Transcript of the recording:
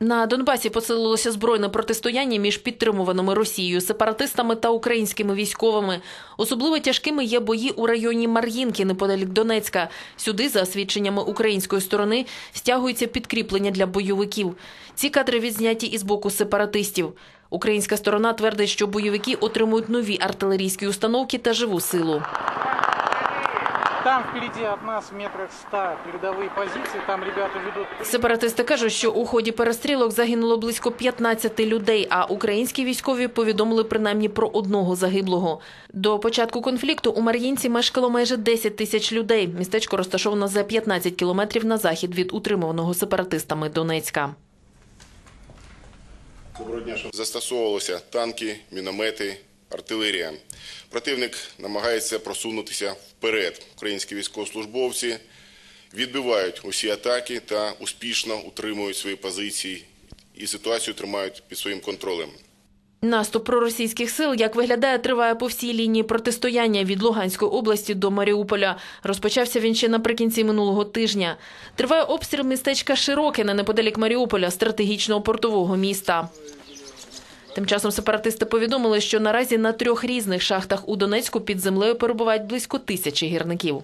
На Донбасі посилилося збройне протистояння між підтримуваними Росією сепаратистами та українськими військовими. Особливо тяжкими є бої у районі Мар'їнки неподалік Донецька. Сюди, за свідченнями української сторони, стягуються підкріплення для бойовиків. Ці кадри відзняті із боку сепаратистів. Українська сторона твердить, що бойовики отримують нові артилерійські установки та живу силу. Там впереди от нас метрах 100 передовые позиции, там ребята ведут... Сепаратисти кажуть, що у ході перестрілок загинуло близько 15 людей, а українські військові повідомили принаймні про одного загиблого. До початку конфлікту у Мар'їнці мешкало майже 10 тисяч людей. Містечко розташовано за 15 кілометрів на захід від утримуваного сепаратистами Донецька. Доброго дня. Застосовувалися танки, міномети, артилерія. Противник намагається просунутися вперед. Українські військовослужбовці відбивають усі атаки та успішно утримують свої позиції і ситуацію тримають під своїм контролем. Наступ проросійських сил, як виглядає, триває по всій лінії протистояння від Луганської області до Маріуполя. Розпочався він ще наприкінці минулого тижня. Триває обстріл містечка Широкине неподалік Маріуполя, стратегічного портового міста. Тим часом сепаратисти повідомили, що наразі на трьох різних шахтах у Донецьку під землею перебувають близько тисячі гірників.